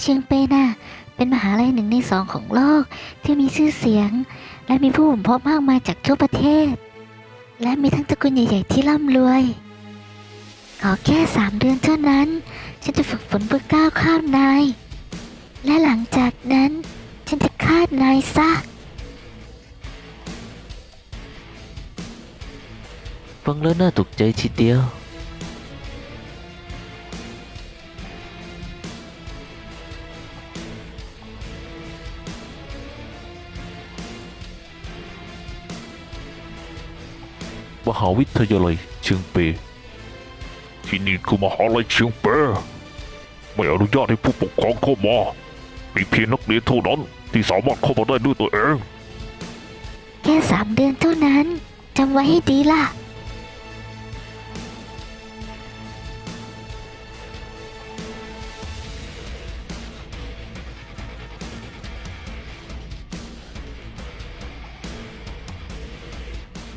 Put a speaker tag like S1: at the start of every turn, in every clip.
S1: เชียงเปน่ะเป็นมหาลัยหนึ่งในสองของโลกที่มีชื่อเสียง และมีผู้บ่มเพาะมากมายจากทั่วประเทศ และมีทั้งตระกูลใหญ่ ๆ ที่ร่ำรวย ขอแค่สามเดือนเท่านั้น ฉันจะฝึกฝนเพื่อก้าวข้ามนาย และหลังจากนั้น ฉันจะฆ่านายซะ
S2: ฟังแล้วน่าตกใจทีเดียว
S3: มหาวิทยาลัยเชียงเปที่นี่คือมหาลัยเชียงเปไม่อนุญาตให้ผู้ปกครองเข้ามา มีเพียงนักเรียนเท่านั้นที่สามารถเข้ามาได้ด้วยตัวเอง
S1: แค่สามเดือนเท่านั้นจำไว้ให้ดีล่ะ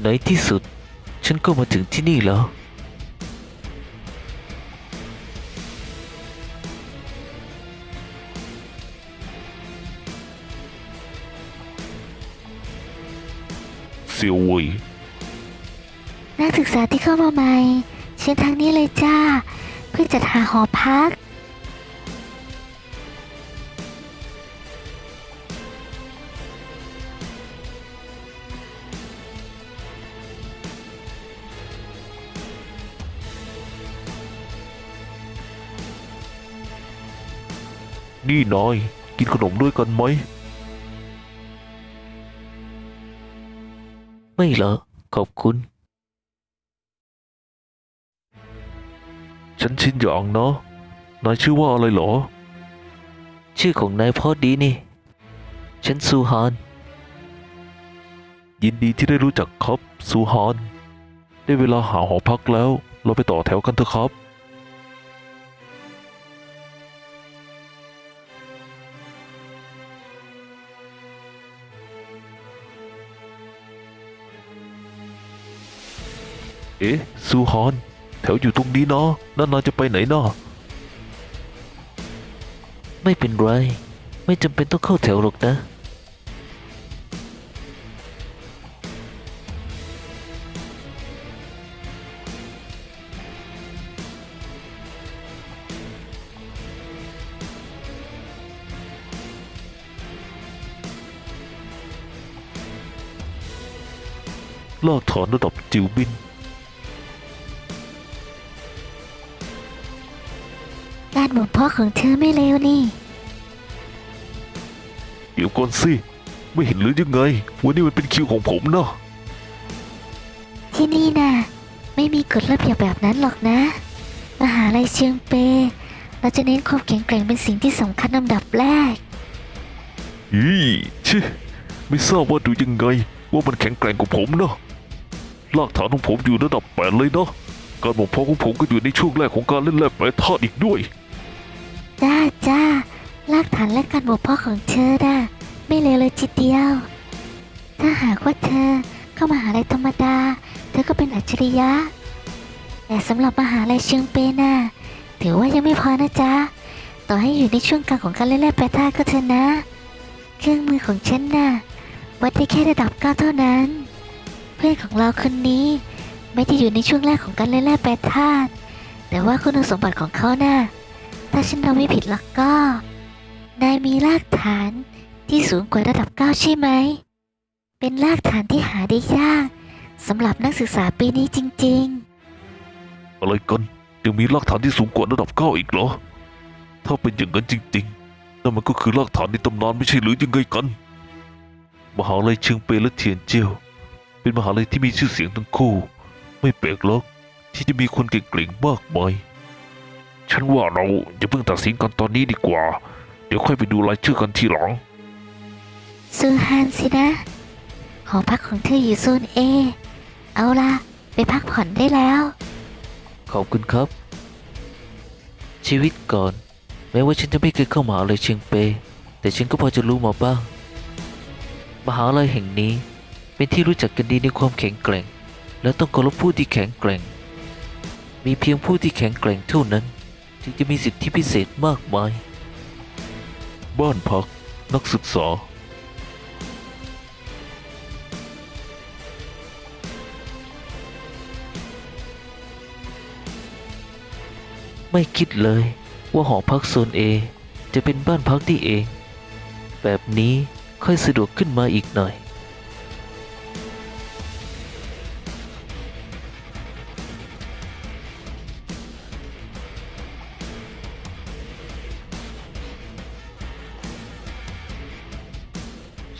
S2: ในที่สุด ฉันก็มาถึงที่นี่แล้ว
S3: เซียวเว่ย
S1: นักศึกษาที่เข้ามาใหม่ เชิญทางนี้เลยจ้า เพื่อจัดหาหอพัก
S3: นี่นายกินขนมด้วยกันไหม
S2: ไม่เหรอ ขอบคุณ
S3: ฉันชินหยางนะนายชื่อว่าอะไรเหรอ
S2: ชื่อของนายพอดีนี่ ฉันซูฮาน
S3: ยินดีที่ได้รู้จักครับซูฮาน ได้เวลาหาหอพักแล้ว เราไปต่อแถวกันเถอะครับ เอ๊ะซูฮานแถวอยู่ตรงนี้เนาะนั่นนายจะไปไหนเนาะ
S2: ไม่เป็นไร ไม่จำเป็นต้องเข้าแถวหรอกนะ
S3: ลากฐานระดับจิวบิน
S1: การบ่มเพาะของเธอไม่เลวนี่
S3: เดี๋ยวก่อนสิ ไม่เห็นหรือยังไง วันนี้มันเป็นคิวของผมนะ
S1: ที่นี่น่ะ ไม่มีกฎระเบียบแบบนั้นหรอกนะ มหาลัยเชียงเป เราจะเน้นความแข็งแกร่งเป็นสิ่งที่สำคัญลำดับแรก
S3: อีชิไม่ทราบว่าดูยังไง ว่ามันแข็งแกร่งกว่าผมนะลากฐานของผมอยู่ระดับแปดเลยนะการบ่มเพาะของผมก็อยู่ในช่วงแรกของการเล่นแร่แปรธาตุอีกด้วย
S1: จ้าจ้าลากฐานและการบ่มเพาะของเธอน่ะไม่เลวเลยทีเดียว ถ้าหากว่าเธอเข้ามาหาลัยธรรมดา เธอก็เป็นอัจฉริยะ แต่สำหรับมหาลัยเชียงเปนน่ะถือว่ายังไม่พอนะจ๊ะ ต่อให้อยู่ในช่วงกลางของการเล่นแร่แปรธาตุก็เถอะนะ เครื่องมือของฉันน่ะวัดได้แค่ระดับเก้าเท่านั้น เพื่อนของเราคนนี้ไม่ได้อยู่ในช่วงแรกของการเล่นแร่แปรธาตุแต่ว่าคุณสมบัติของเขาน่ะ ถ้าฉันเดาไม่ผิดแล้วก็ นายมีรากฐานที่สูงกว่าระดับเก้าใช่ไหม เป็นรากฐานที่หาได้ยากสำหรับนักศึกษาปีนี้จริง
S3: อะไรกันยังมีรากฐานที่สูงกว่าระดับเก้าอีกเหรอ ถ้าเป็นอย่างนั้นจริงๆนั่นมันก็คือรากฐานในตำนานไม่ใช่หรือยังไงกัน มหาลัยเชียงเปและเทียนเจียว เป็นมหาลัยที่มีชื่อเสียงทั้งคู่ ไม่แปลกหรอกที่จะมีคนเก่งๆมากมาย ฉันว่าเราอย่าเพิ่งตัดสินกันตอนนี้ดีกว่า เดี๋ยวค่อยไปดูรายชื่อกันทีหลัง
S1: ๆซูฮานสินะ หอพักของเธออยู่โซนเอ เอาล่ะ ไปพักผ่อนได้แล้ว
S2: ขอบคุณครับ ชีวิตก่อน แม้ว่าฉันจะไม่เคยเข้ามหาลัยเชียงเป แต่ฉันก็พอจะรู้มาบ้าง มหาลัยแห่งนี้ เป็นที่รู้จักกันดีในความแข็งแกร่ง และต้องเคารพผู้ที่แข็งแกร่ง มีเพียงผู้ที่แข็งแกร่งเท่านั้น ถึงจะมีสิทธิพิเศษมากมาย
S3: บ้านพักนักศึกษา
S2: ไม่คิดเลยว่าหอพักโซนเอจะเป็นบ้านพักที่เอง แบบนี้ค่อยสะดวกขึ้นมาอีกหน่อย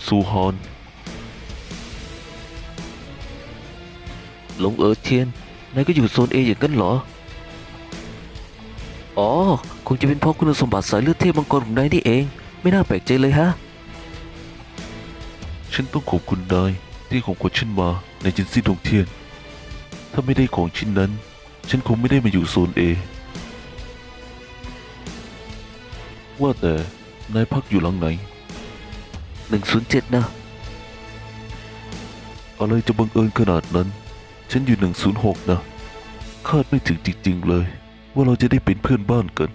S3: ซูฮอน
S2: หลงเอ๋อเทียนนายก็อยู่โซนเออย่างนั้นเหรอ อ๋อ คงจะเป็นเพราะคุณสมบัติสายเลือดเทพมังกรของนายนี่เอง ไม่น่าแปลกใจเลยฮะ
S3: ฉันต้องขอบคุณนายที่ของขวัญฉันมาในจินซี่ดงเทียน ถ้าไม่ได้ของชิ้นนั้น ฉันคงไม่ได้มาอยู่โซนเอ ว่าแต่นายพักอยู่หลังไหน
S2: 107 นะ
S3: อะไรจะบังเอิญขนาดนั้น ฉันอยู่ 106 นะ คาดไม่ถึงจริงๆเลย ว่าเราจะได้เป็นเพื่อนบ้านกัน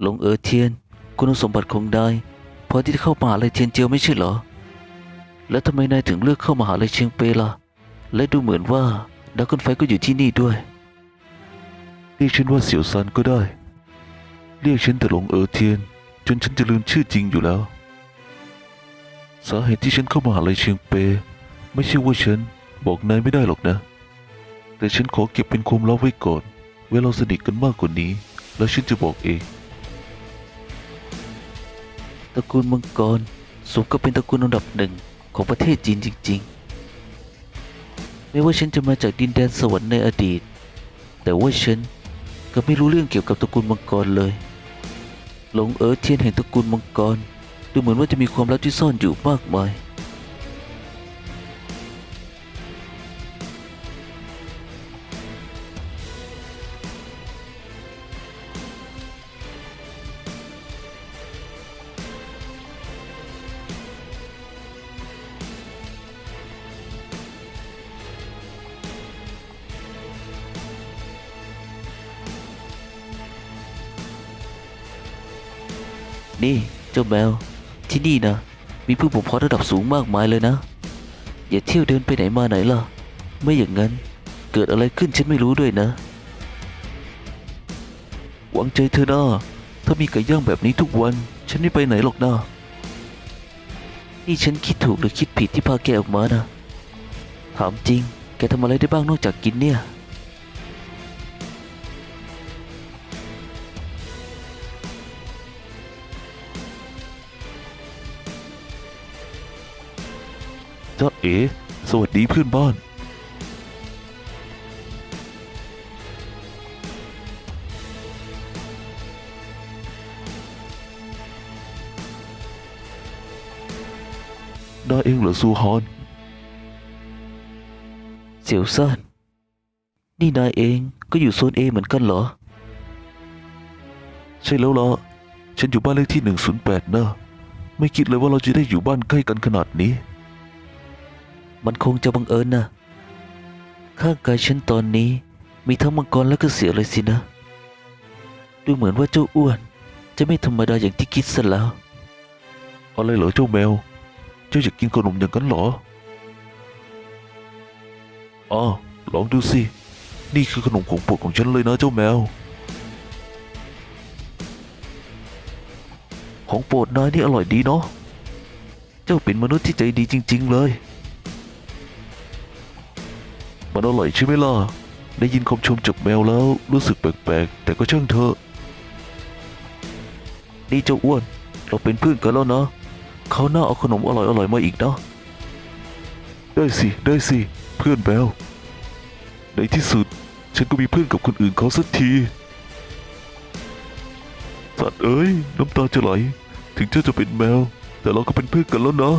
S2: หลงเอ๋อเทียน คุณสมบัติของนายพอที่จะเข้ามหาลัยเทียนเจียวไม่ใช่เหรอ แล้วทำไมนายถึงเลือกเข้ามหาลัยเชียงเปล่ะ และดูเหมือนว่าดักกอนไฟก็อยู่ที่นี่ด้วย
S3: เรียกฉันว่าเสี่ยวซานก็ได้ เรียกฉันแต่หลงเอ๋อเทียน จนฉันจะลืมชื่อจริงอยู่แล้ว สาเหตุที่ฉันเข้ามาหาลัยเชียงเป ไม่ใช่ว่าฉันบอกนายไม่ได้หรอกนะ แต่ฉันขอเก็บเป็นความลับไว้ก่อน เวลาเราสนิทกันมากกว่านี้ แล้วฉันจะบอกเอง
S2: ตระกูลมังกรสมกับเป็นตระกูลอันดับหนึ่งของประเทศจีนจริง ๆ ไม่ว่าฉันจะมาจากดินแดนสวรรค์ในอดีต แต่ว่าฉันก็ไม่รู้เรื่องเกี่ยวกับตระกูลมังกรเลย หลงเอ๋อเทียนแห่งตระกูลมังกร ดูเหมือนว่าจะมีความลับที่ซ่อนอยู่มากมาย นี่เจ้าแมว ที่นี่นะ มีผู้ปกครองระดับสูงมากมายเลยนะ อย่าเที่ยวเดินไปไหนมาไหนล่ะ ไม่อย่างนั้น เกิดอะไรขึ้นฉันไม่รู้ด้วยนะ
S3: หวังใจเธอนะถ้ามีไก่ย่างแบบนี้ทุกวัน ฉันไม่ไปไหนหรอกนะ
S2: นี่ฉันคิดถูกหรือคิดผิดที่พาแกออกมานะ ถามจริง แกทำอะไรได้บ้างนอกจากกินเนี่ย
S3: จ้าเอ๋สวัสดีเพื่อนบ้านนายเองเหรอซูฮอน
S2: เสี่ยวซ่านนี่นายเองก็อยู่โซนเอเหมือนกันเหรอ
S3: ใช่แล้วล่ะ ฉันอยู่บ้านเลขที่ 108นะไม่คิดเลยว่าเราจะได้อยู่บ้านใกล้กันขนาดนี้
S2: มันคงจะบังเอิญนะข้างกายฉันตอนนี้มีทั้งมังกรและก็เสียเลยสินะ ดูเหมือนว่าเจ้าอ้วน จะไม่ธรรมดาอย่างที่คิดซะแล้ว
S3: อะไรเหรอเจ้าแมว เจ้าอยากกินขนมอย่างนั้นเหรออ๋อลองดูสิ นี่คือขนมของโปรดของฉันเลยนะเจ้าแมว
S2: ของโปรดนายนี่อร่อยดีเนาะ เจ้าเป็นมนุษย์ที่ใจดีจริง ๆ เลย
S3: มันอร่อยใช่ไหมล่ะ ได้ยินคำชมจากแมวแล้วรู้สึกแปลกๆ แต่ก็ช่างเถอะ
S2: นี่เจ้าอ้วน เราเป็นเพื่อนกันแล้วนะเขาหน้าเอาขนมอร่อยๆมาอีกนะ
S3: ได้สิ ได้สิ เพื่อนแมว ในที่สุด ฉันก็มีเพื่อนกับคนอื่นเขาสักที สัตว์เอ้ย น้ำตาจะไหล ถึงเจ้าจะเป็นแมว แต่เราก็เป็นเพื่อนกันแล้วนะ